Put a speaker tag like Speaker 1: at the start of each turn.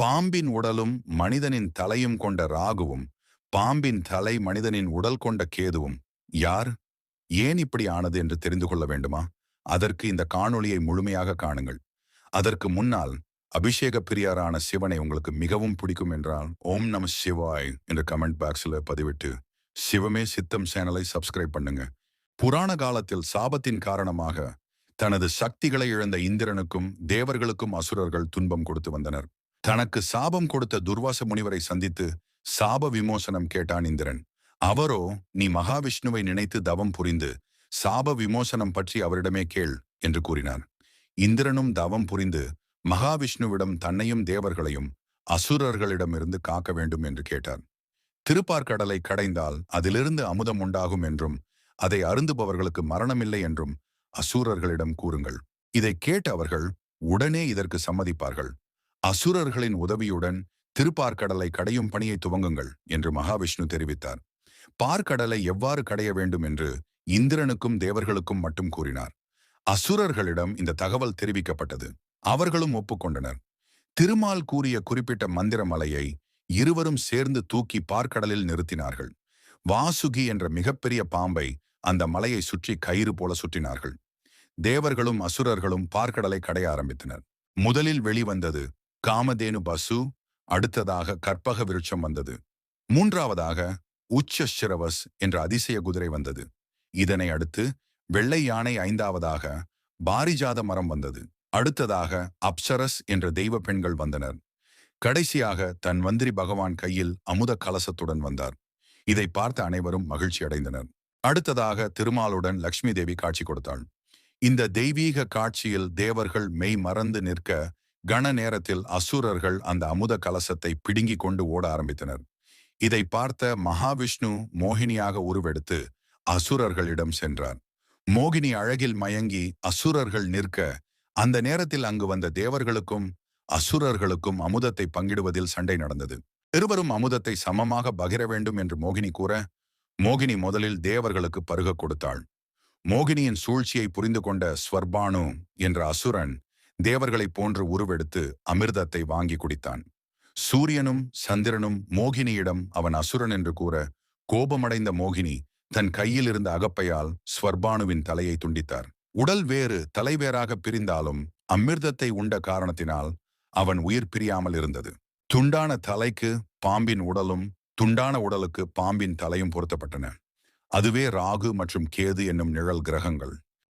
Speaker 1: பாம்பின் உடலும் மனிதனின் தலையும் கொண்ட ராகுவும் பாம்பின் தலை மனிதனின் உடல் கொண்ட கேதுவும் யார்? ஏன் இப்படி ஆனது என்று தெரிந்து கொள்ள வேண்டுமா? அதற்கு இந்த காணொளியை முழுமையாக காணுங்கள். அதற்கு முன்னால் அபிஷேக பிரியாரான சிவனை உங்களுக்கு மிகவும் பிடிக்கும் என்றால் ஓம் நம சிவாய் என்ற கமெண்ட் பாக்ஸில் பதிவிட்டு சிவமே சித்தம் சேனலை சப்ஸ்கிரைப் பண்ணுங்க. புராண காலத்தில் சாபத்தின் காரணமாக தனது சக்திகளை இழந்த இந்திரனுக்கும் தேவர்களுக்கும் அசுரர்கள் துன்பம் கொடுத்து வந்தனர். தனக்கு சாபம் கொடுத்த துர்வாச முனிவரை சந்தித்து சாப விமோசனம் கேட்டான் இந்திரன். அவரோ நீ மகாவிஷ்ணுவை நினைத்து தவம் புரிந்து சாப விமோசனம் பற்றி அவரிடமே கேள் என்று கூறினார் இந்திரனும் தவம் புரிந்து மகாவிஷ்ணுவிடம் தன்னையும் தேவர்களையும் அசுரர்களிடமிருந்து காக்க வேண்டும் என்று கேட்டார் திருப்பார்கடலை கடைந்தால் அதிலிருந்து அமுதம் உண்டாகும் என்றும் அதை அருந்துபவர்களுக்கு மரணமில்லை என்றும் அசுரர்களிடம் கூறுங்கள். இதை கேட்ட அவர்கள் உடனே இதற்கு சம்மதிப்பார்கள். அசுரர்களின் உதவியுடன் திருப்பார்கடலை கடையும் பணியை துவங்குங்கள் என்று மகாவிஷ்ணு தெரிவித்தார். பார்க்கடலை எவ்வாறு கடைய வேண்டும் என்று இந்திரனுக்கும் தேவர்களுக்கும் மட்டும் கூறினார். அசுரர்களிடம் இந்த தகவல் தெரிவிக்கப்பட்டது. அவர்களும் ஒப்புக்கொண்டனர். திருமால் கூறிய குறிப்பிட்ட மந்திர மலையை இருவரும் சேர்ந்து தூக்கி பார்க்கடலில் நிறுத்தினார்கள். வாசுகி என்ற மிகப்பெரிய பாம்பை அந்த மலையை சுற்றி கயிறு போல சுற்றினார்கள். தேவர்களும் அசுரர்களும் பார்க்கடலை கடைய ஆரம்பித்தனர். முதலில் வெளிவந்தது காமதேனு பசு அடுத்ததாக கற்பக விருட்சம் வந்தது. மூன்றாவதாக உச்சரவஸ் என்ற அதிசய குதிரை வந்தது. இதனை அடுத்து வெள்ளை யானை ஐந்தாவதாக பாரிஜாத மரம் வந்தது. அடுத்ததாக அப்சரஸ் என்ற தெய்வ பெண்கள் வந்தனர். கடைசியாக தன் மந்திரி பகவான் கையில் அமுத கலசத்துடன் வந்தார். இதை பார்த்த அனைவரும் மகிழ்ச்சி அடைந்தனர். அடுத்ததாக திருமாலுடன் லக்ஷ்மி தேவி காட்சி கொடுத்தாள். இந்த தெய்வீக காட்சியில் தேவர்கள் மெய் மறந்து நிற்க கன நேரத்தில் அசுரர்கள் அந்த அமுத கலசத்தை பிடுங்கிக் கொண்டு ஓட ஆரம்பித்தனர். இதை பார்த்த மகாவிஷ்ணு மோகினியாக உருவெடுத்து அசுரர்களிடம் சென்றார். மோகினி அழகில் மயங்கி அசுரர்கள் நிற்க அந்த நேரத்தில் அங்கு வந்த தேவர்களுக்கும் அசுரர்களுக்கும் அமுதத்தை பங்கிடுவதில் சண்டை நடந்தது. இருவரும் அமுதத்தை சமமாக பகிர வேண்டும் என்று மோகினி கூற மோகினி முதலில் தேவர்களுக்கு பருக கொடுத்தாள். மோகினியின் சூழ்ச்சியை புரிந்து கொண்ட ஸ்வர்பானு என்ற அசுரன் தேவர்களைப் போன்று உருவெடுத்து அமிர்தத்தை வாங்கி குடித்தான். சூரியனும் சந்திரனும் மோகினியிடம் அவன் அசுரன் என்று கூற கோபமடைந்த மோகினி தன் கையில் இருந்த அகப்பையால் ஸ்வர்பானுவின் தலையை துண்டித்தார். உடல் வேறு தலைவேறாக பிரிந்தாலும் அமிர்தத்தை உண்ட காரணத்தினால் அவன் உயிர் பிரியாமல் இருந்தது. துண்டான தலைக்கு பாம்பின் உடலும் துண்டான உடலுக்கு பாம்பின் தலையும் பொருத்தப்பட்டன. அதுவே ராகு மற்றும் கேது என்னும் நிழல் கிரகங்கள்.